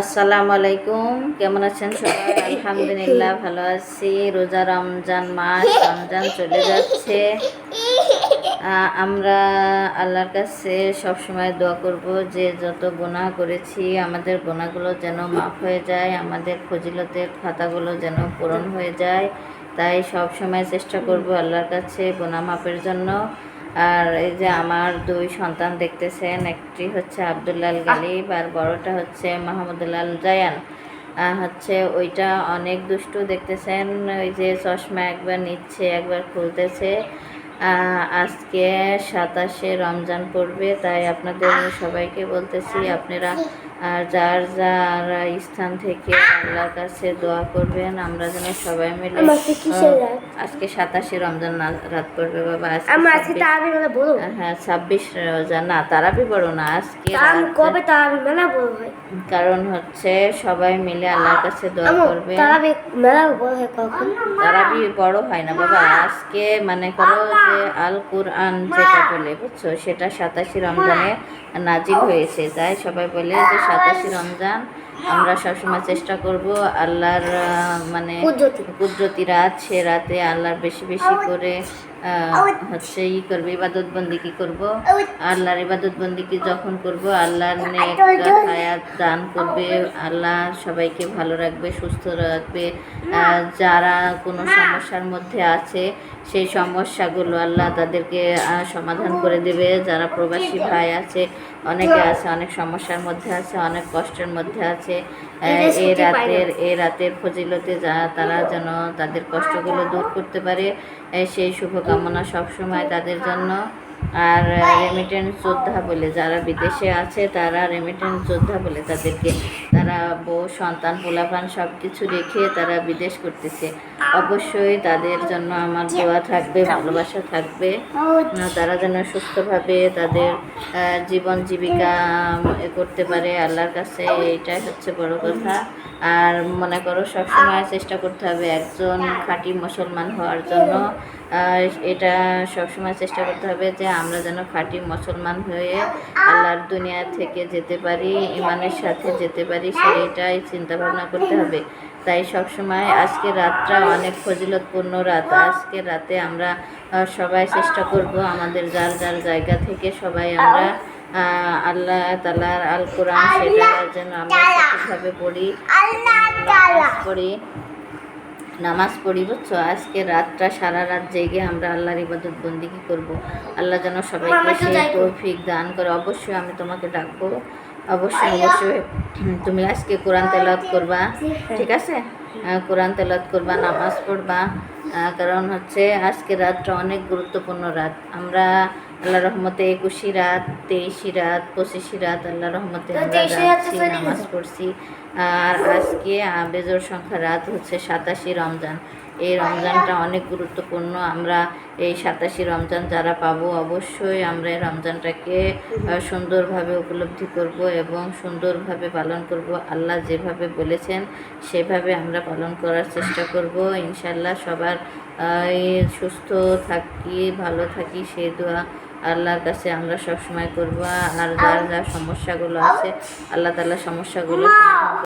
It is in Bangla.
আসসালামু আলাইকুম। কেমন আছেন সবাই? আলহামদুলিল্লাহ ভালো আছি। রোজা রমজান মাস, রমজান চলে যাচ্ছে। আমরা আল্লাহর কাছে সবসময় দোয়া করব যে যত গুনাহ করেছি, আমাদের গুণাগুলো যেন মাফ হয়ে যায়, আমাদের ফজিলতের খাতাগুলো যেন পূরণ হয়ে যায়। তাই সব সময় চেষ্টা করব আল্লাহর কাছে গুনাহ মাফের জন্য। আর এই যে আমার দুই সন্তান দেখতেছেন, একটি হচ্ছে আবদুল্লাল গালিব আর বড়টা হচ্ছে মাহমুদুল্লাল জায়ান। হচ্ছে ওইটা অনেক দুষ্টু দেখতেছেন, ওই যে চশমা একবার নিচ্ছে, একবার খুলতেছে। আজকে সাতাশে রমজান পড়বে তাই আপনাদের সবাইকে বলতেছি আপনারা আর যার যার স্থান থেকে আল্লাহর কাছে দোয়া করবেন আমরা যেন সবাই মিলে আজকে সাতাশে রমজান রাত পড়বে বাবা আজকে আমার আজকে 26 তারাবি মেলা বড় হয়। ছাব্বিশ রোজা না তারাবি বড় না আজকে কবে তারাবি মেলা বড় হয় কারণ হচ্ছে সবাই মিলে আল্লাহর কাছে দোয়া করবে তারাবি মেলা বড় হয় কখন? তারাবি বড় হয় না বাবা আজকে মানে করো যে আল কুরআন যেটা বলে বুঝছ সেটা সাতাশি রমজানে নাজিল হয়েছে তাই সবাই বলে যে সাতাশি রমজান আমরা সবসময় চেষ্টা করব আল্লাহর মানে কুদরতি। রাত সে রাতে আল্লাহর বেশি বেশি করে হচ্ছে ই করবে ইবাদত বন্দি কি করব? আল্লাহর ইবাদত বন্দি কি যখন করব? আল্লাহর নেক হায়াত দান করবে আল্লাহ সবাইকে ভালো রাখবে সুস্থ রাখবে। যারা কোনো সমস্যার মধ্যে আছে সেই সমস্যাগুলো আল্লাহ তাদেরকে সমাধান করে দেবে। যারা প্রবাসী ভাই আছে অনেকে আছে অনেক সমস্যার মধ্যে আছে অনেক কষ্টের মধ্যে আছে। না। রাতের এই রাতের ফজিলতে যা তারা যেন তাদের কষ্টগুলো দূর করতে পারে। এ, সেই শুভকামনা সবসময় তাদের জন্য। আর রেমিটেন্স যোদ্ধা বলে, যারা বিদেশে আছে তারা রেমিটেন্স যোদ্ধা বলে তাদেরকে। তারা বউ, সন্তান, পোলাপান সব কিছু রেখে তারা বিদেশ করতেছে। অবশ্যই তাদের জন্য আমার দোয়া থাকবে, ভালোবাসা থাকবে। তারা যেন সুস্থভাবে তাদের জীবন জীবিকা করতে পারে। আল্লাহর কাছে এটাই হচ্ছে বড় কথা। আর মনে করো সবসময় চেষ্টা করতে হবে একজন খাঁটি মুসলমান হওয়ার জন্য। এটা সবসময় চেষ্টা করতে হবে যে আমরা যেন খাঁটি মুসলমান হয়ে আল্লাহর দুনিয়া থেকে যেতে পারি ইমানের সাথে যেতে পারি সেইটাই চিন্তা ভাবনা করতে হবে। তাই সবসময় আজকে রাতটা অনেক ফজিলতপূর্ণ রাত। আজকে রাতে আমরা সবাই চেষ্টা করব আমাদের যার যার জায়গা থেকে সবাই আমরা আল্লাহ তালার আল কোরআন সেটা যেন আমরা সঠিকভাবে পড়ি পড়ি। নামাজ পড়ি বুঝছ আজকে রাতটা সারা রাত জেগে আমরা আল্লাহর ইবাদত বন্দিগি করব? আল্লাহ যেন সবাইকে সেই তৌফিক দান করে। অবশ্যই আমি তোমাকে ডাকবো। অবশ্যই অবশ্যই। তুমি আজকে কোরআন তেলাওয়াত করবা। ঠিক আছে? কোরআন তেলাওয়াত করবা নামাজ পড়বা। কারণ হচ্ছে আজকে রাতটা অনেক গুরুত্বপূর্ণ রাত। আমরা আল্লাহ রহমতে একুশি রাত তেইশি রাত পঁচিশি রাত আল্লাহ রহমতে নামাজ পড়ছি। আর আজকে বেজোর সংখ্যা রাত হচ্ছে সাতাশি রমজান। এই রমজানটা অনেক গুরুত্বপূর্ণ। আমরা এই সাতাশি রমজান যারা পাবো অবশ্যই আমরা এই রমজানটাকে সুন্দরভাবে উপলব্ধি করব এবং সুন্দরভাবে পালন করব। আল্লাহ যেভাবে বলেছেন সেভাবে আমরা পালন করার চেষ্টা করব। ইনশাল্লাহ সবার সুস্থ থাকি ভালো থাকি সেই দোয়া আল্লাহর কাছে আমরা সবসময় করব। আর যার যা সমস্যাগুলো আছে। আল্লাহ তালা সমস্যাগুলো